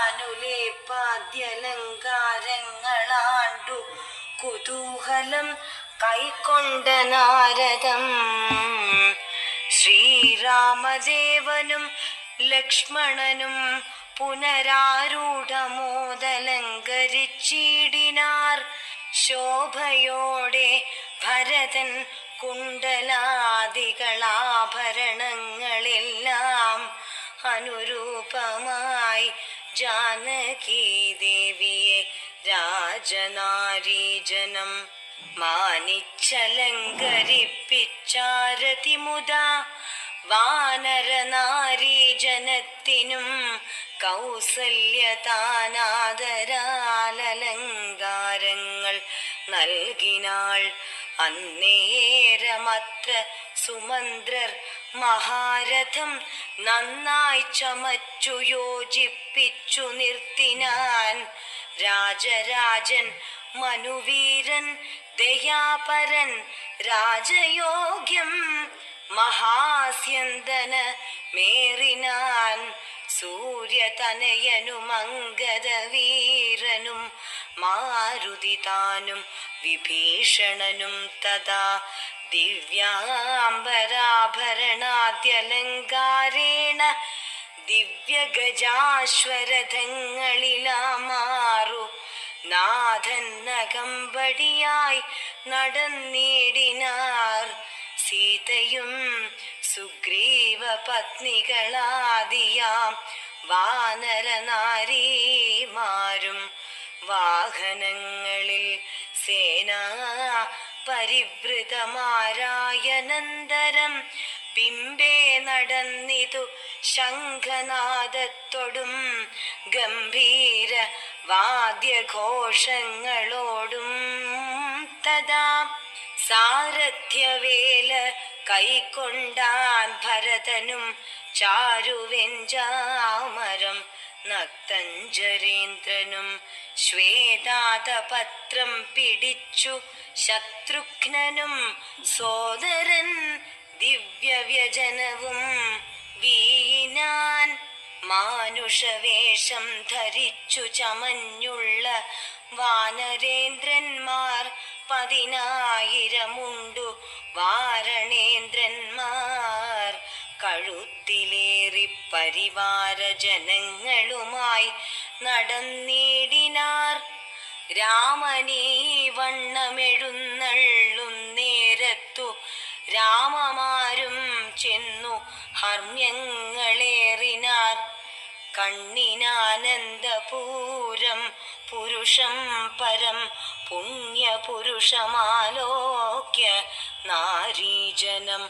അനുലേപാദ്യലങ്കാരങ്ങളാണ്ടു കുതൂഹലം കൈക്കൊണ്ട നാരദം ശ്രീരാമദേവനും ലക്ഷ്മണനും പുനരാരൂഢമോദലങ്കരിച്ചിടിനാർ. ശോഭയോടെ ഭരതൻ കുണ്ടലാദികളാഭരണങ്ങളെല്ലാം അനുരൂപമായി ജാനകി ദേവിയെ രാജനാരീജനം മാനിച്ചലങ്കരിപ്പിച്ചാരതി മുത വാനരനാരീജനത്തിനും കൗസല്യതാനാദരാലങ്കാരങ്ങൾ നൽകിനാൾ അന്നേരമത്ര സുമന്ത്രർ മഹാരഥം നന്നായി ചമച്ചു യോജിപ്പിച്ചു നിർത്തിനാൻ രാജരാജൻ മനുവീരൻ ദയാപരൻ രാജയോഗ്യം മഹാസ്യന്തന മേറിനാൻ. സൂര്യതനയനും അങ്കദവീരനും മാരുതി താനും വിഭീഷണനും തഥാ ദിവ്യാംബരാഭരണാദ്യലങ്കാരേണ ദിവ്യഗജാശ്വരഥങ്ങളിലാമാറു. നാഥൻ നകമ്പടിയായി നടന്നിടിനാർ. സീതയും സുഗ്രീവ പത്നികളാദിയാം വാനരനാരീമാരും വാഹനങ്ങളിൽ സേനാ പരിവൃതമാരായനന്തരം പിമ്പേ നടന്നിതു ശംഖനാദത്തോടും ഗംഭീര വാദ്യഘോഷങ്ങളോടും തഥാ സാരഥ്യവേല കൈക്കൊണ്ടാൻ ഭരതനും ചാരുവെഞ്ചാമരം നക്തഞ്ചരേന്ദ്രനും ശ്വേതാതപത്രം പിടിച്ചു. ശത്രുഘ്നനും സോദരൻ ദിവ്യവ്യജനവും വീണാൻ മാനുഷവേഷം ധരിച്ചു ചമഞ്ഞുള്ള വാനരേന്ദ്രന്മാർ പതിനായിരമുണ്ടു വാരണേന്ദ്രന്മാർ കഴുത്തിലേറി പരിവാര ജനങ്ങളുമായി നടന്നിടിനാർ. രാമനീ വണ്ണമെഴുന്നള്ളുന്നേരത്തു രാമമാരും ചെന്നു ഹർമ്യങ്ങളേറിനാർ കണ്ണിനാനന്ദപൂരം പുരുഷം പരം പുണ്യപുരുഷമാലോക്യ നാരീജനം.